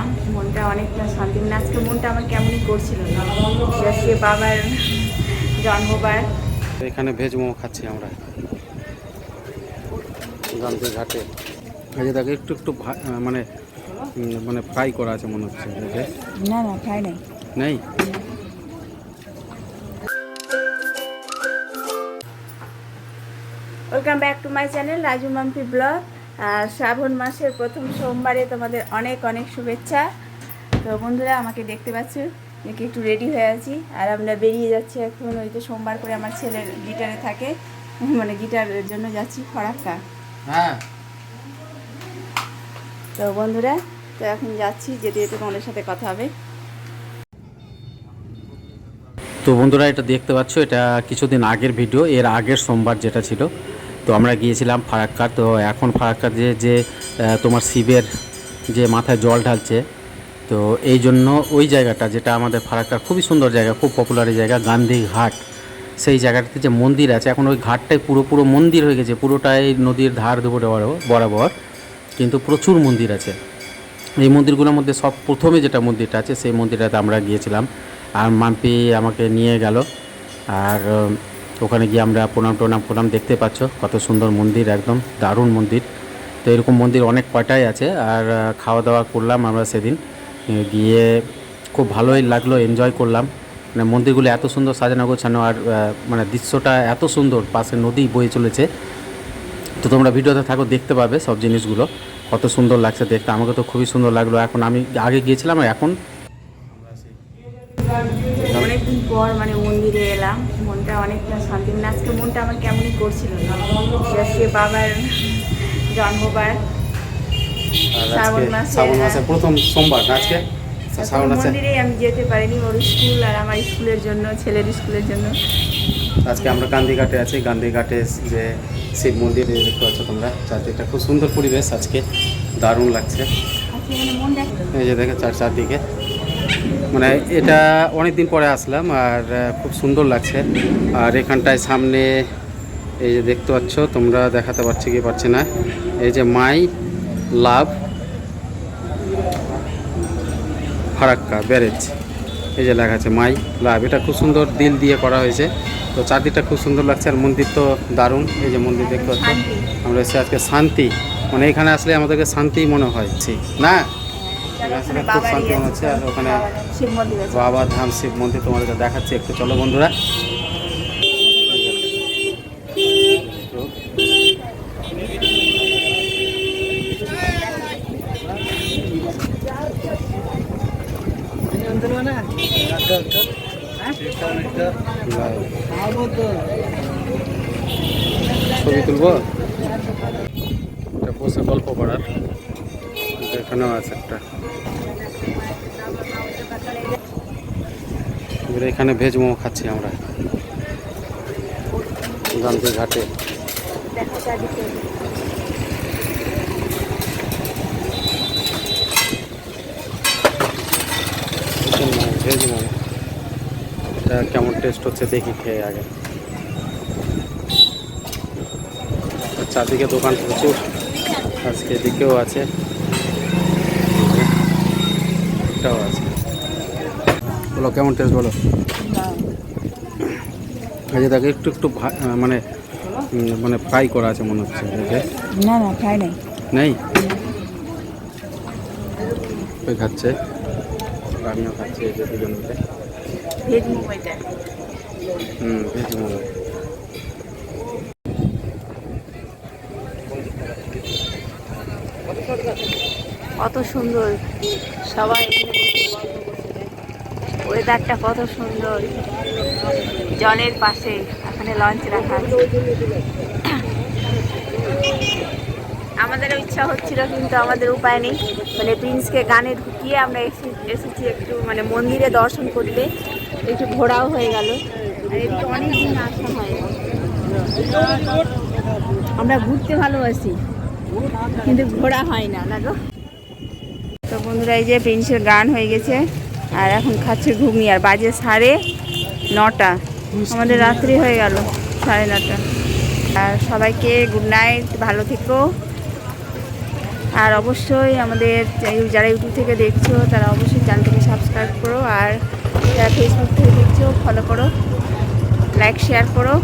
এলাম মনটা অনেকটা শান্তি। মানে আজকে মনটা আমার কেমনই করছিল না। আজকে বাবার জন্মবার। এখানে ভেজ মোমো খাচ্ছি আমরা। গান্ধী ঘাটে। এই যে একটু একটু মানে মানে ফ্রাই করা আছে মনে হচ্ছে ভেজে না না খাই নাই। নেই? Welcome back to my channel Raju Mampi vlog. আর শ্রাবণ মাসের প্রথম সোমবারে তোমাদের অনেক অনেক শুভেচ্ছা। তো বন্ধুরা আমাকে দেখতে পাচ্ছ? দেখে একটু রেডি হয়ে আছি। আর আমরা বেরিয়ে যাচ্ছি এখন ওই তো সোমবার করে আমার ছেলের গিটারে থাকে। মানে গিটারের জন্য যাচ্ছি ফরাক্কা হ্যাঁ। তো বন্ধুরা তো এখন যাচ্ছি যেতে যেতে তোমাদের সাথে কথা হবে। তো বন্ধুরা এটা দেখতে পাচ্ছ এটা কিছুদিন আগের ভিডিও এর আগের সোমবার যেটা ছিল। তো আমরা গিয়েছিলাম ফারাক্কা তো এখন ফারাক্কা যে যে তোমার শিবের যে মাথায় জল ঢালছে, তো এই জন্য ওই জায়গাটা যেটা আমাদের ফারাক্কার খুবই সুন্দর জায়গা, খুব পপুলার জায়গা, গান্ধী ঘাট, সেই জায়গাটাতে যে মন্দির আছে, এখন ওই ঘাটটাই পুরো পুরো মন্দির হয়ে গেছে, পুরোটাই নদীর ধার দুপুরে বরাবর, কিন্তু প্রচুর মন্দির আছে। এই মন্দিরগুলোর মধ্যে সব প্রথমে যেটা মন্দিরটা আছে, সেই মন্দিরটাতে আমরা গিয়েছিলাম, আর মাম্পি আমাকে নিয়ে গেল, আর ওখানে গিয়ে আমরা প্রণাম টনাম প্রণাম দেখতে পাচ্ছ। কত সুন্দর মন্দির, একদম দারুণ মন্দির। তো এরকম মন্দির অনেক কয়টাই আছে আর খাওয়া দাওয়া করলাম আমরা সেদিন। গিয়ে খুব ভালোই লাগল এনজয় করলাম। মানে মন্দিরগুলো এত সুন্দর সাজানো গোছানো আর মানে দৃশ্যটা এত সুন্দর, পাশে নদী বয়ে চলেছে। তো তোমরা ভিডিওতে থাকো, দেখতে পাবে সব জিনিসগুলো। কত সুন্দর লাগছে দেখতে, আমাকে তো খুবই সুন্দর লাগল। এখন আমি আগে গিয়েছিলাম এখন অনেকদিন পর মানে মন্দিরে এলাম। মনটা অনেকটা শান্তি। মানে আজকে মনটা আমার কেমনই করছিল না। আজকে বাবার জন্মবার। শ্রাবণ মাসে, প্রথম সোমবার আজকে? মন্দিরে আমি যেতে পারিনি। ওর স্কুল আর আমার স্কুলের জন্য ছেলের স্কুলের জন্য। আজকে আমরা গান্ধীঘাটে আছি। গান্ধীঘাটে যে শিব মন্দির এই দেখতে পাচ্ছ তোমরা। চারদিকটা খুব সুন্দর পরিবেশ আজকে। দারুণ লাগছে। মানে মন দেখ। এই যে দেখে চার চারদিকে। মানে এটা অনেক দিন পরে আসলাম আর খুব সুন্দর লাগছে। আর এখানটায় সামনে এই যে দেখতে পাচ্ছ তোমরা দেখাতে পারছি কি পারছি না? এই যে মাই লাভ ফারাক্কা ব্যারেজ। এই যে লেখা আছে মাই লাভ। এটা খুব সুন্দর দিল দিয়ে করা হয়েছে। তো চারদিকটা খুব সুন্দর লাগছে আর মন্দির তো দারুণ। এই যে মন্দির দেখতে পাচ্ছ আমরা এসে আজকে শান্তি। মানে এখানে আসলে আমাদেরকে শান্তি মনে হয়। না? ওখানে খুব আছে, হচ্ছে। আর ওখানে বাবা ধাম শিব মন্দির তোমাদেরকে দেখাচ্ছি। একটু চলো বন্ধুরা। ছবি তুলবো? এটা বসে গল্প করার। এখানেও আছে একটা। এবারে এখানে ভেজ মোমো খাচ্ছি আমরা। গান্ধী ঘাটে। ভেজ মোমো এটা কেমন টেস্ট হচ্ছে দেখি খেয়ে আগে। চারদিকে দোকান প্রচুর, আজকে এদিকেও আছে। এটাও আছে। বলো কেমন টেস্ট বলো? এই যে দেখো একটু একটু মানে মানে ফ্রাই করা আছে মনে হচ্ছে না না খাই নাই। নেই? ওই খাচ্ছে। আমিও খাচ্ছি এই যে দুজন মিলে ভেজ মোমো হুম ভেজ মোমো। কত সুন্দর। সবাই এখানে ওয়েদারটা কত সুন্দর। জলের পাশে এখানে লঞ্চ রাখা আমাদেরও ইচ্ছা হচ্ছিল কিন্তু আমাদের উপায় নেই। মানে প্রিন্সকে গানে ঢুকিয়ে আমরা এসে- এসেছি একটু মানে মন্দিরে দর্শন করতে। একটু ঘোরাও হয়ে গেল। দিন আসা হয়। আমরা ঘুরতে ভালোবাসি, কিন্তু ঘোরা হয় না না তো বন্ধুরা, এই যে প্রিন্সের গান হয়ে গেছে। আর এখন খাচ্ছে ঘুগনি আর বাজে সাড়ে নটা। আমাদের রাত্রি হয়ে গেল সাড়ে নটা। আর সবাইকে গুড নাইট ভালো থেকো। আর অবশ্যই আমাদের যারা ইউটিউব থেকে দেখছ তারা অবশ্যই চ্যানেলটিকে সাবস্ক্রাইব করো। আর যারা ফেসবুক থেকে দেখছ ফলো করো। লাইক শেয়ার করো।